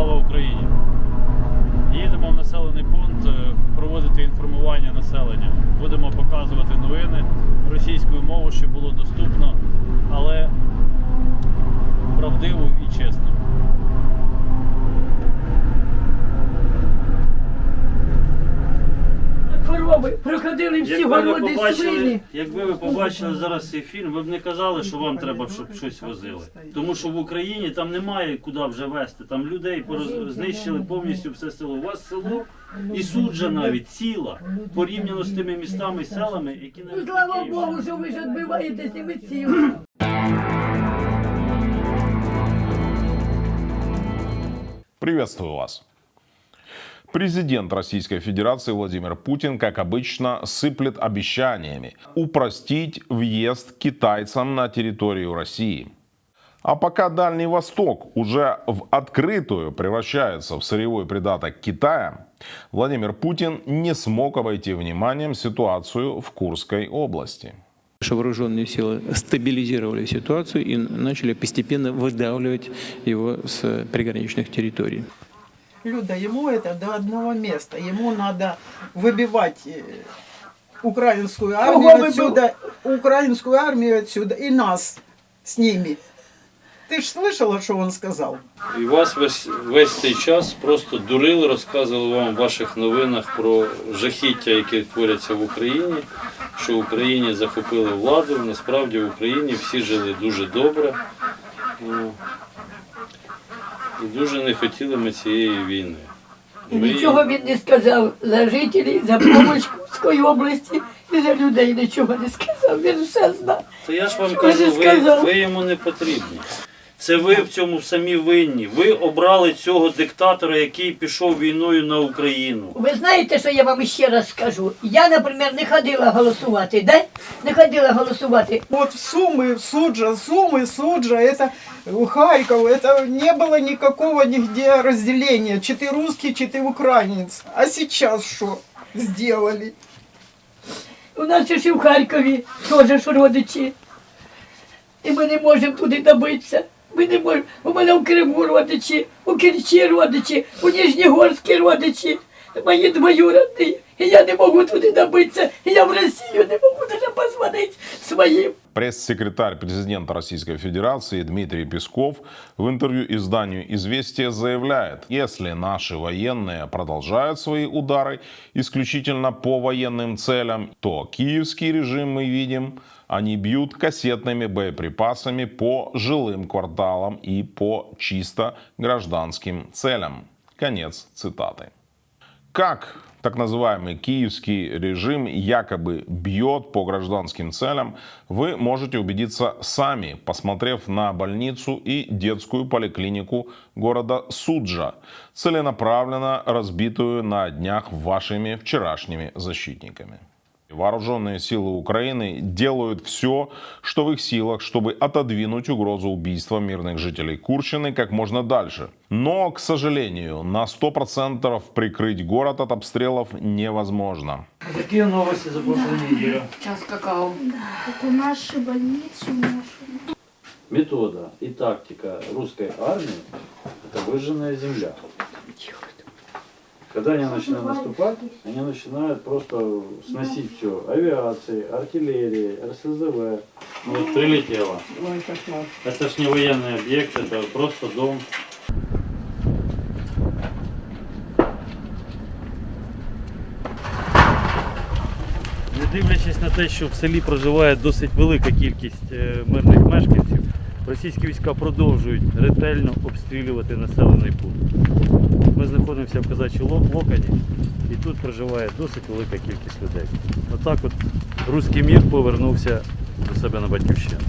Слава Україні! Їдемо в населений пункт е, проводити інформування населення. Будемо показувати новини російською мовою, щоб було доступно, але Проходили всі Якби ви, городи побачили, свині. якби ви побачили зараз цей фільм, ви б не казали, що вам треба, щоб щось возили. Тому що в Україні там немає куди вже везти. Там людей пороз- знищили повністю все село. У вас село і суджа навіть ціла порівняно з тими містами і селами, які Ну, навіть слава такі. Богу, що ви ж відбиваєтеся і ви цілі. Приветствую вас. Президент Российской Федерации Владимир Путин, как обычно, сыплет обещаниями упростить въезд китайцам на территорию России. А пока Дальний Восток уже в открытую превращается в сырьевой придаток Китая, Владимир Путин не смог обойти вниманием ситуацию в Курской области. Наши вооруженные силы стабилизировали ситуацию и начали постепенно выдавливать его с приграничных территорий. Люда, ему это до одного места. Ему надо выбивать э, украинскую армию Кого выбил? отсюда, украинскую армию отсюда и нас с ними. Ты ж слышала, что он сказал? І вас весь, весь цей час просто дурили, розказували вам в ваших новинах про жахіття, які творяться в Україні, що в Україні захопили владу. Насправді в Україні всі жили дуже добре. і дуже не хотіли ми цієї війни. І Ми- нічого він не сказав за жителів, за помощь області і за людей нічого не сказав. Він все знав. Та я ж вам Що кажу, ви ви, сказав? ви йому не потрібні. Це ви в цьому самі винні. Ви обрали цього диктатора, який пішов війною на Україну. Ви знаєте, що я вам ще раз скажу? Я, наприклад, не ходила голосувати, да? Не ходила голосувати. Вот в Сумы, в Суджа, Сумы, Суджа, это у Харьков, это не было никакого нигде разделения. Чи ты русский, чи ты украинец. А сейчас что сделали? У нас ще ж і в Харкові теж ж родичі. І ми не можемо туди добитися. Ми не можемо. У мене в Криму родичі, у Керчі родичі, у Ніжнігорській родичі Мої двоюродні. І я не можу туди добитися. І я в Росію не можу навіть позвонити своїм. Пресс-секретарь президента Российской Федерации Дмитрий Песков в интервью изданию «Известия» заявляет, если наши военные продолжают свои удары исключительно по военным целям, то киевский режим мы видим, они бьют кассетными боеприпасами по жилым кварталам и по чисто гражданским целям. Конец цитаты. Как так называемый киевский режим якобы бьет по гражданским целям, вы можете убедиться сами, посмотрев на больницу и детскую поликлинику города Суджа, целенаправленно разбитую на днях вашими вчерашними защитниками. Вооруженные силы Украины делают все, что в их силах, чтобы отодвинуть угрозу убийства мирных жителей Курщины как можно дальше. Но, к сожалению, на 100% прикрыть город от обстрелов невозможно. Які новості за прошлу неділю? Час какао. Это нашу больницу, нашу. Метода и тактика русской армии – это выжженная земля. Когда они начинают наступать, они начинают просто сносить все. Авиацией, артиллерией, РСЗВ. Ну, вот прилетело. Это ж не военный объект, это просто дом. Не дивлячись на те, що в селі проживає досить велика кількість е, мирних мешканців, російські війська продовжують ретельно обстрілювати населений пункт. Ми знаходимося в Казачій Ло- Локані і тут проживає досить велика кількість людей. Отак от руський мір повернувся до себе на батьківщину.